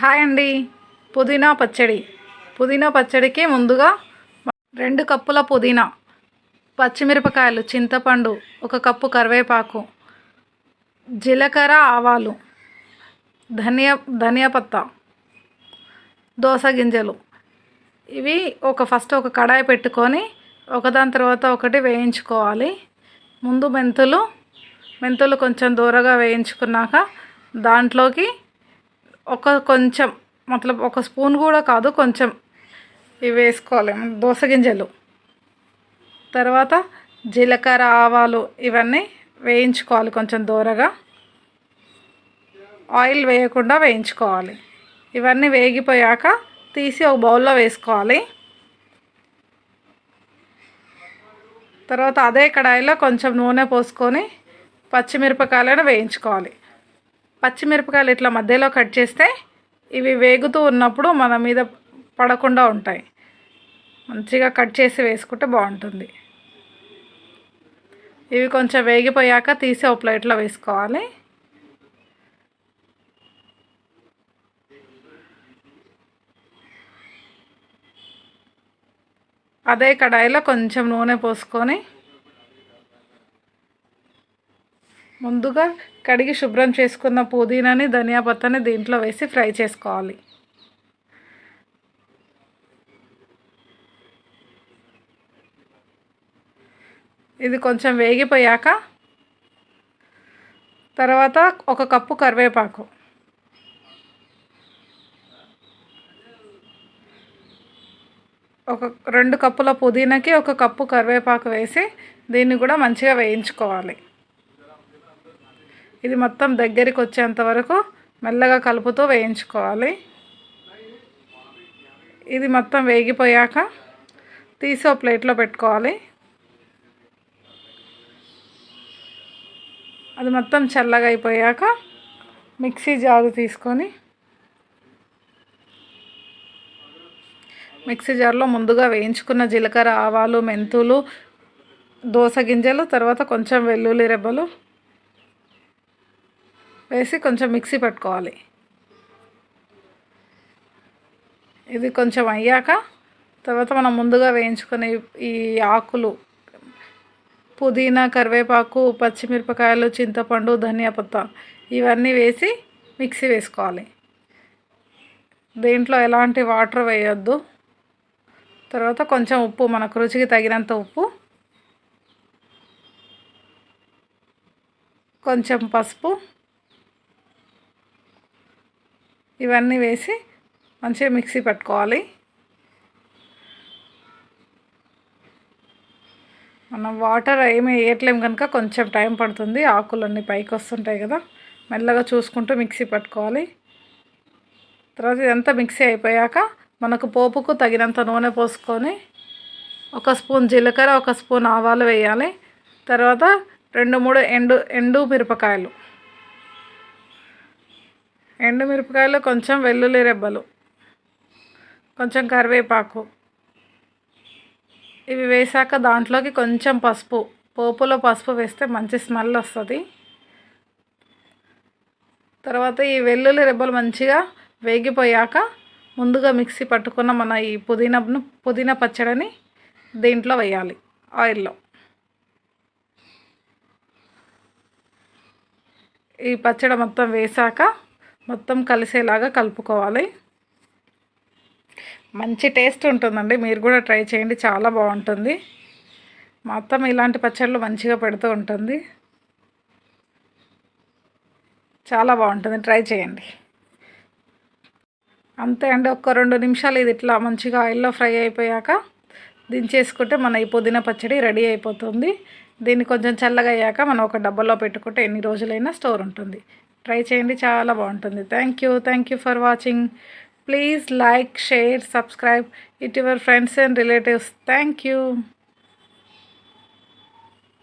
Hi అండి. పుదీనా పచ్చడి. పుదీనా పచ్చడికి ముందుగా రెండు కప్పుల పుదీనా పచ్చిమిరపకాయలు చింతపండు ఒక కప్పు కరివేపాకు జీలకర్ర ఆవాలు ధనియా ధనియా పత్తా దోస గింజలు. ఇవి ఒక ఫస్ట్ ఒక కడాయి పెట్టుకొని ఒకదాని తర్వాత ఒకటి వేయించుకోవాలి. ముందు మెంతులు మెంతులు కొంచెం దూరగా వేయించుకున్నాక దాంట్లోకి ఒక కొంచెం మతలబ్ ఒక స్పూన్ కూడా కాదు కొంచెం ఇవి వేసుకోవాలి. దోస గింజలు. తర్వాత జీలకర్ర ఆవాలు ఇవన్నీ వేయించుకోవాలి కొంచెం దూరగా. ఆయిల్ వేయకుండా వేయించుకోవాలి. ఇవన్నీ వేగిపోయాక తీసి ఒక బౌల్లో వేసుకోవాలి. తర్వాత అదే కడాయిలో కొంచెం నూనె పోసుకొని పచ్చిమిరపకాయలను వేయించుకోవాలి. పచ్చిమిరపకాయలు ఇట్లా మధ్యలో కట్ చేస్తే ఇవి వేగుతూ ఉన్నప్పుడు మన మీద పడకుండా ఉంటాయి. మంచిగా కట్ చేసి వేసుకుంటే బాగుంటుంది. ఇవి కొంచెం వేగిపోయాక తీసి ఒక ప్లేట్లో వేసుకోవాలి. అదే కడాయిలో కొంచెం నూనె పోసుకొని ముందుగా కడిగి శుభ్రం చేసుకున్న పుదీనాని ధనియా పత్తని దీంట్లో వేసి ఫ్రై చేసుకోవాలి. ఇది కొంచెం వేగిపోయాక తర్వాత ఒక కప్పు కరివేపాకు. ఒక రెండు కప్పుల పుదీనాకి ఒక కప్పు కరివేపాకు వేసి దీన్ని కూడా మంచిగా వేయించుకోవాలి. ఇది మొత్తం దగ్గరికి వచ్చేంత వరకు మెల్లగా కలుపుతూ వేయించుకోవాలి. ఇది మొత్తం వేగిపోయాక తీసి ప్లేట్లో పెట్టుకోవాలి. అది మొత్తం చల్లగా అయిపోయాక మిక్సీ జారు తీసుకొని మిక్సీ జార్లో ముందుగా వేయించుకున్న జీలకర్ర ఆవాలు మెంతులు దోస గింజలు తర్వాత కొంచెం వెల్లుల్లి రెబ్బలు వేసి కొంచెం మిక్సీ పెట్టుకోవాలి. ఇది కొంచెం అయ్యాక తర్వాత మనం ముందుగా వేయించుకునే ఈ ఆకులు పుదీనా కరివేపాకు పచ్చిమిరపకాయలు చింతపండు ధనియాపత్త ఇవన్నీ వేసి మిక్సీ వేసుకోవాలి. దీంట్లో ఎలాంటి వాటర్ వేయొద్దు. తర్వాత కొంచెం ఉప్పు మనకు రుచికి తగినంత ఉప్పు కొంచెం పసుపు ఇవన్నీ వేసి మంచిగా మిక్సీ పట్టుకోవాలి. మనం వాటర్ ఏమి వేయట్లేము కనుక కొంచెం టైం పడుతుంది. ఆకులన్నీ పైకి వస్తుంటాయి కదా. మెల్లగా చూసుకుంటూ మిక్సీ పట్టుకోవాలి. తర్వాత ఇదంతా మిక్సీ అయిపోయాక మనకు పోపుకు తగినంత నూనె పోసుకొని ఒక స్పూన్ జీలకర్ర ఒక స్పూన్ ఆవాలు వేయాలి. తర్వాత రెండు మూడు ఎండు ఎండు మిరపకాయలు. ఎండుమిరపకాయలు కొంచెం వెల్లుల్లి రెబ్బలు కొంచెం కరివేపాకు. ఇవి వేసాక దాంట్లోకి కొంచెం పసుపు పోపులో పసుపు వేస్తే మంచి స్మెల్ వస్తుంది. తర్వాత ఈ వెల్లుల్లి రెబ్బలు మంచిగా వేగిపోయాక ముందుగా మిక్సీ పట్టుకున్న మన ఈ పుదీనాను పుదీనా పచ్చడిని దీంట్లో వేయాలి ఆయిల్లో. ఈ పచ్చడి మొత్తం వేసాక మొత్తం కలిసేలాగా కలుపుకోవాలి. మంచి టేస్ట్ ఉంటుందండి. మీరు కూడా ట్రై చేయండి. చాలా బాగుంటుంది. మొత్తం ఇలాంటి పచ్చళ్ళు మంచిగా పెడుతూ ఉంటుంది. చాలా బాగుంటుంది. ట్రై చేయండి. అంతే అండి. ఒక్క రెండు నిమిషాలు ఇది ఇట్లా మంచిగా ఆయిల్లో ఫ్రై అయిపోయాక దించేసుకుంటే మన ఈ పుదీనా పచ్చడి రెడీ అయిపోతుంది. దీన్ని కొంచెం చల్లగా అయ్యాక మనం ఒక డబ్బాలో పెట్టుకుంటే ఎన్ని రోజులైనా స్టోర్ ఉంటుంది. ట్రై చేయండి చాలా బాగుంటుంది. Thank you thank you for watching please like share subscribe it your friends and relatives thank you